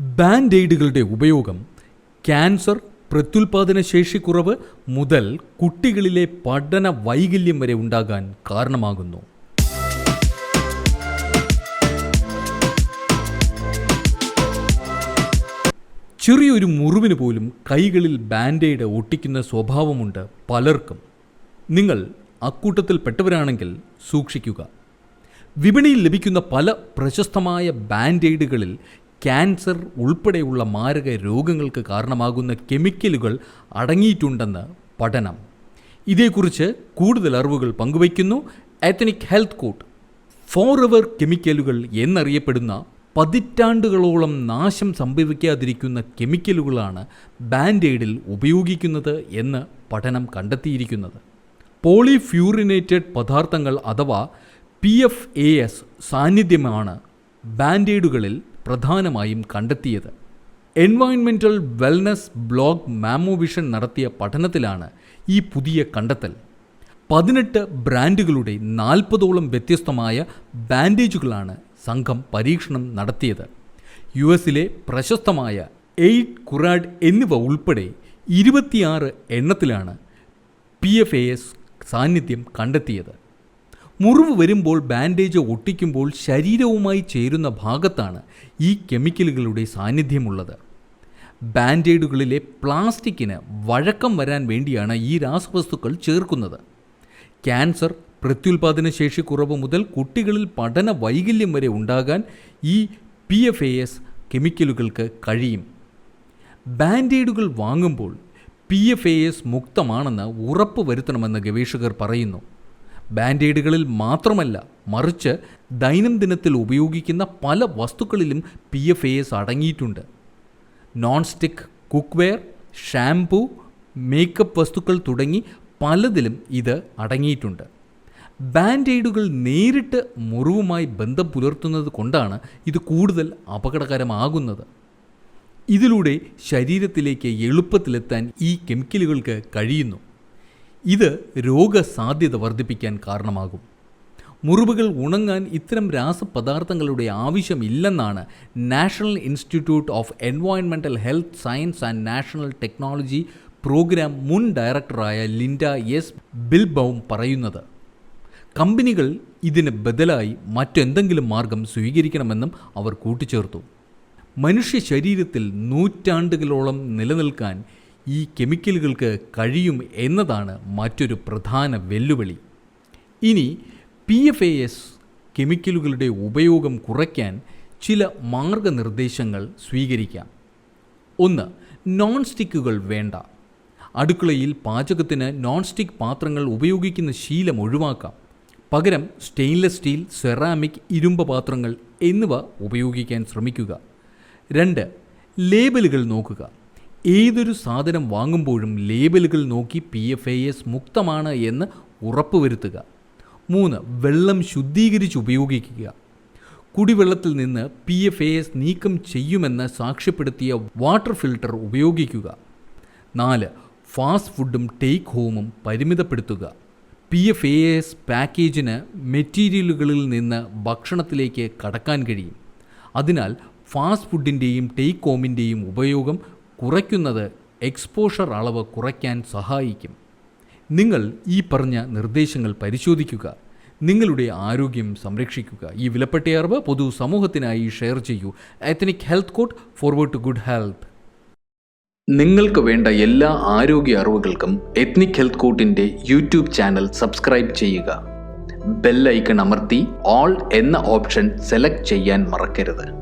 Band എയ്ഡുകളുടെ ഉപയോഗം cancer പ്രത്യുൽപാദന ശേഷിക്കുറവ് മുതൽ കുട്ടികളിലെ പഠന വൈകല്യം വരെ ഉണ്ടാകാൻ കാരണമാകുന്നു. ചെറിയൊരു മുറിവിന് പോലും കൈകളിൽ ബാൻഡേഡ് ഒട്ടിക്കുന്ന സ്വഭാവമുണ്ട് പലർക്കും. നിങ്ങൾ അക്കൂട്ടത്തിൽ പെട്ടവരാണെങ്കിൽ സൂക്ഷിക്കുക. വിപണിയിൽ ലഭിക്കുന്ന പല പ്രശസ്തമായ ബാൻഡേഡുകളിൽ ക്യാൻസർ ഉൾപ്പെടെയുള്ള മാരക രോഗങ്ങൾക്ക് കാരണമാകുന്ന കെമിക്കലുകൾ അടങ്ങിയിട്ടുണ്ടെന്ന് പഠനം. ഇതേക്കുറിച്ച് കൂടുതൽ അറിവുകൾ പങ്കുവയ്ക്കുന്നു ethnic health court forever കെമിക്കലുകൾ എന്നറിയപ്പെടുന്ന പതിറ്റാണ്ടുകളോളം നാശം സംഭവിക്കാതിരിക്കുന്ന കെമിക്കലുകളാണ് ബാൻഡേഡിൽ ഉപയോഗിക്കുന്നത് എന്ന് പഠനം കണ്ടെത്തിയിരിക്കുന്നത്. പോളിഫ്യൂറിനേറ്റഡ് പദാർത്ഥങ്ങൾ അഥവാ പി എഫ് എ എസ് സാന്നിധ്യമാണ് ബാൻഡേഡുകളിൽ പ്രധാനമായും കണ്ടെത്തിയത്. എൻവയൺമെന്റൽ വെൽനസ് ബ്ലോഗ് മാമോവിഷൻ നടത്തിയ പഠനത്തിലാണ് ഈ പുതിയ കണ്ടെത്തൽ. പതിനെട്ട് ബ്രാൻഡുകളുടെ നാൽപ്പതോളം വ്യത്യസ്തമായ ബാൻഡേജുകളാണ് സംഘം പരീക്ഷണം നടത്തിയത്. യു എസിലെ പ്രശസ്തമായ എയ്റ്റ് കുറാഡ് എന്നിവ ഉൾപ്പെടെ ഇരുപത്തിയാറ് എണ്ണത്തിലാണ് പി എഫ് എ എസ് സാന്നിധ്യം കണ്ടെത്തിയത്. മുറിവ് വരുമ്പോൾ ബാൻഡേജ് ഒട്ടിക്കുമ്പോൾ ശരീരവുമായി ചേരുന്ന ഭാഗത്താണ് ഈ കെമിക്കലുകളുടെ സാന്നിധ്യമുള്ളത്. ബാൻഡേഡുകളിലെ പ്ലാസ്റ്റിക്കിന് വഴക്കം വരാൻ വേണ്ടിയാണ് ഈ രാസവസ്തുക്കൾ ചേർക്കുന്നത്. ക്യാൻസർ പ്രത്യുൽപാദന ശേഷി കുറവ് മുതൽ കുട്ടികളിൽ പഠന വൈകല്യം വരെ ഉണ്ടാകാൻ ഈ പി എഫ് എ എസ് കെമിക്കലുകൾക്ക് കഴിയും. ബാൻഡേഡുകൾ വാങ്ങുമ്പോൾ പി എഫ് എ എസ് മുക്തമാണെന്ന് ഉറപ്പ് വരുത്തണമെന്ന് ഗവേഷകർ പറയുന്നു. ബാൻഡേഡുകളിൽ മാത്രമല്ല മറിച്ച് ദൈനംദിനത്തിൽ ഉപയോഗിക്കുന്ന പല വസ്തുക്കളിലും പി എഫ് എ എസ് അടങ്ങിയിട്ടുണ്ട്. Non stick cookware shampoo makeup വസ്തുക്കൾ തുടങ്ങി പലതിലും ഇത് അടങ്ങിയിട്ടുണ്ട്. ബാൻഡേഡുകൾ നേരിട്ട് മുറിവുമായി ബന്ധം പുലർത്തുന്നത് കൊണ്ടാണ് ഇത് കൂടുതൽ അപകടകരമാകുന്നത്. ഇതിലൂടെ ശരീരത്തിലേക്ക് എളുപ്പത്തിലെത്താൻ ഈ കെമിക്കലുകൾക്ക് കഴിയുന്നു. ഇത് രോഗസാധ്യത വർദ്ധിപ്പിക്കാൻ കാരണമാകും. മുറിവുകൾ ഉണങ്ങാൻ ഇത്തരം രാസപദാർത്ഥങ്ങളുടെ ആവശ്യമില്ലെന്നാണ് national institute of എൻവയോൺമെന്റൽ health science and national technology programme മുൻ ഡയറക്ടറായ ലിൻഡ എസ് ബിൽബൗം പറയുന്നത്. കമ്പനികൾ ഇതിന് ബദലായി മറ്റെന്തെങ്കിലും മാർഗം സ്വീകരിക്കണമെന്നും അവർ കൂട്ടിച്ചേർത്തു. മനുഷ്യ ശരീരത്തിൽ നൂറ്റാണ്ടുകളോളം നിലനിൽക്കാൻ ഈ കെമിക്കലുകൾക്ക് കഴിയും എന്നതാണ് മറ്റൊരു പ്രധാന വെല്ലുവിളി. ഇനി പി എഫ് എ എസ് കെമിക്കലുകളുടെ ഉപയോഗം കുറയ്ക്കാൻ ചില മാർഗനിർദ്ദേശങ്ങൾ സ്വീകരിക്കാം. ഒന്ന് നോൺ സ്റ്റിക്കുകൾ വേണ്ട. അടുക്കളയിൽ പാചകത്തിന് നോൺ സ്റ്റിക്ക് പാത്രങ്ങൾ ഉപയോഗിക്കുന്ന ശീലം ഒഴിവാക്കാം. പകരം സ്റ്റെയിൻലെസ് സ്റ്റീൽ സെറാമിക് ഇരുമ്പ് പാത്രങ്ങൾ എന്നിവ ഉപയോഗിക്കാൻ ശ്രമിക്കുക. രണ്ട് ലേബലുകൾ നോക്കുക. ഏതൊരു സാധനം വാങ്ങുമ്പോഴും ലേബലുകൾ നോക്കി പി എഫ് എ എസ് മുക്തമാണ് എന്ന് ഉറപ്പുവരുത്തുക. മൂന്ന് വെള്ളം ശുദ്ധീകരിച്ച് ഉപയോഗിക്കുക. കുടിവെള്ളത്തിൽ നിന്ന് പി എഫ് എ എസ് നീക്കം ചെയ്യുമെന്ന് സാക്ഷ്യപ്പെടുത്തിയ വാട്ടർ ഫിൽട്ടർ ഉപയോഗിക്കുക. നാല് ഫാസ്റ്റ് ഫുഡും ടേക്ക് ഹോമും പരിമിതപ്പെടുത്തുക. പി എഫ് എ എസ് പാക്കേജിന് മെറ്റീരിയലുകളിൽ നിന്ന് ഭക്ഷണത്തിലേക്ക് കടക്കാൻ കഴിയും. അതിനാൽ ഫാസ്റ്റ് ഫുഡിന്റെയും ടേക്ക് ഹോമിന്റെയും ഉപയോഗം കുറയ്ക്കുന്നത് എക്സ്പോഷർ അളവ് കുറയ്ക്കാൻ സഹായിക്കും. നിങ്ങൾ ഈ പറഞ്ഞ നിർദ്ദേശങ്ങൾ പരിശോധിക്കുക. നിങ്ങളുടെ ആരോഗ്യം സംരക്ഷിക്കുക. ഈ വിലപ്പെട്ട അറിവ് പൊതു സമൂഹത്തിനായി ഷെയർ ചെയ്യൂ. Ethnic health code forward to good health നിങ്ങൾക്ക് വേണ്ട എല്ലാ ആരോഗ്യ അറിവുകൾക്കും എത്നിക് ഹെൽത്ത് കോട്ടിന്റെ യൂട്യൂബ് ചാനൽ സബ്സ്ക്രൈബ് ചെയ്യുക. ബെൽ ഐക്കൺ അമർത്തി ഓൾ എന്ന ഓപ്ഷൻ സെലക്ട് ചെയ്യാൻ മറക്കരുത്.